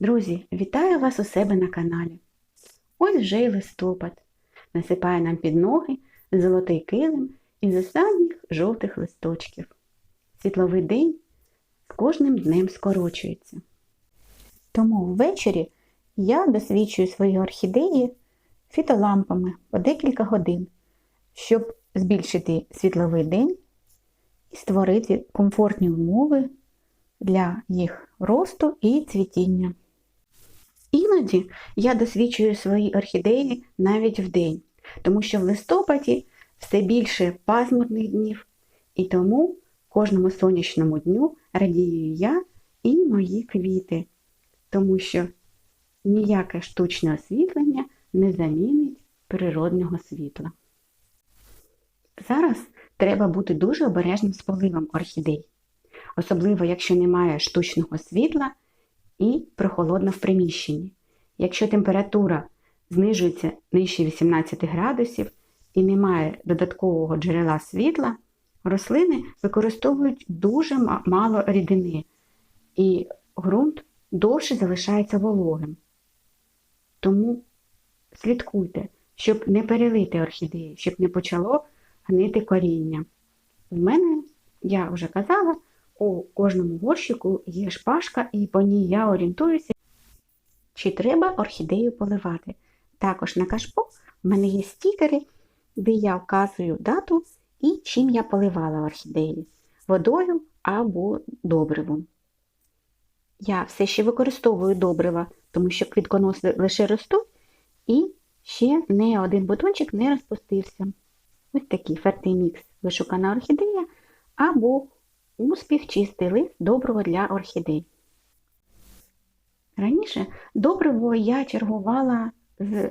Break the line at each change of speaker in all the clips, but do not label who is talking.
Друзі, вітаю вас у себе на каналі. Ось вже й листопад. Насипає нам під ноги золотий килим із останніх жовтих листочків. Світловий день з кожним днем скорочується. Тому ввечері я досвідчую свої орхідеї фітолампами по декілька годин, щоб збільшити світловий день і створити комфортні умови для їх росту і цвітіння. Іноді я досвідчую свої орхідеї навіть вдень, тому що в листопаді все більше пасмурних днів, і тому кожному сонячному дню радію я і мої квіти, тому що ніяке штучне освітлення не замінить природного світла. Зараз треба бути дуже обережним з поливом орхідей, особливо якщо немає штучного світла і прохолодно в приміщенні. Якщо температура знижується нижче 18 градусів і немає додаткового джерела світла, рослини використовують дуже мало рідини, і ґрунт довше залишається вологим. Тому слідкуйте, щоб не перелити орхідеї, щоб не почало гнити коріння. В мене, я вже казала, у кожному горщику є шпажка, і по ній я орієнтуюся, чи треба орхідею поливати. Також на кашпо в мене є стікери, де я вказую дату і чим я поливала орхідеї водою або добривом. Я все ще використовую добрива, тому що квітконоси лише ростуть і ще не один бутончик не розпустився. Ось такий фертий мікс вишукана орхідея або успіх чистий лист доброго для орхідей. Раніше добриво я чергувала з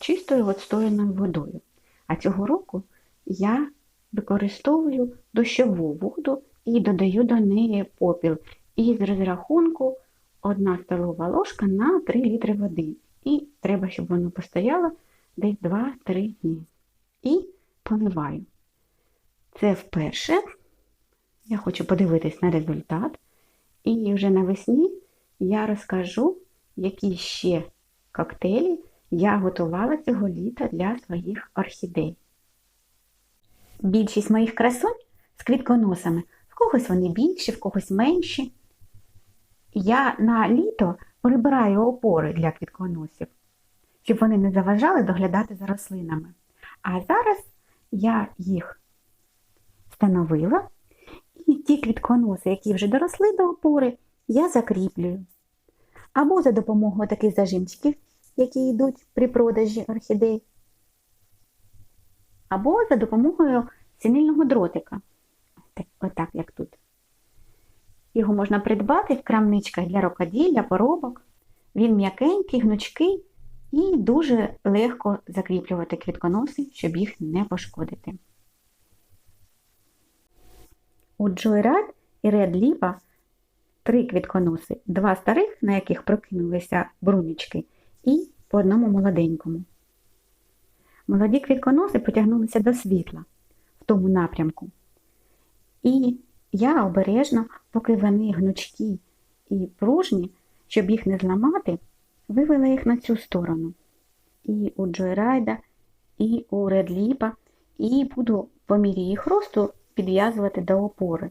чистою відстояною водою, а цього року я використовую дощову воду і додаю до неї попіл. І з розрахунку 1 столова ложка на 3 літри води. І треба, щоб воно постояло десь 2-3 дні. І поливаю. Це вперше. Я хочу подивитись на результат. І вже навесні я розкажу, які ще коктейлі я готувала цього літа для своїх орхідей. Більшість моїх красунь з квітконосами, в когось вони більші, в когось менші. Я на літо прибираю опори для квітконосів, щоб вони не заважали доглядати за рослинами. А зараз я їх встановила, і ті квітконоси, які вже доросли до опори, я закріплюю. Або за допомогою таких зажимчиків, які йдуть при продажі орхідей, або за допомогою синильного дротика, отак, як тут. Його можна придбати в крамничках для рукоділля, поробок. Він м'якенький, гнучкий і дуже легко закріплювати квітконоси, щоб їх не пошкодити. У Joyride і Red Lipa три квітконоси, два старих, на яких прокинулися брунічки, і по одному молоденькому. Молоді квітконоси потягнулися до світла в тому напрямку. І я обережно, поки вони гнучкі і пружні, щоб їх не зламати, вивела їх на цю сторону. І у Джойрайда, і у Редліпа, і буду по мірі їх росту підв'язувати до опори.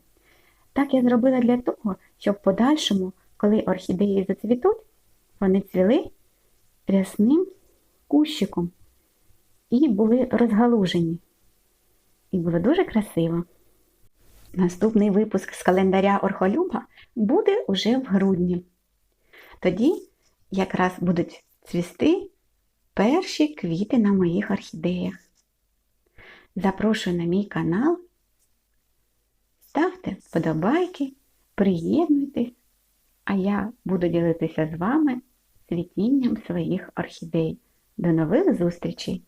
Так я зробила для того, щоб в подальшому, коли орхідеї зацвітуть, вони цвіли рясним кущиком і були розгалужені. І було дуже красиво. Наступний випуск з календаря Орхолюба буде уже в грудні. Тоді якраз будуть цвісти перші квіти на моїх орхідеях. Запрошую на мій канал. Ставте вподобайки, приєднуйтесь, а я буду ділитися з вами світінням своїх орхідей. До нових зустрічей!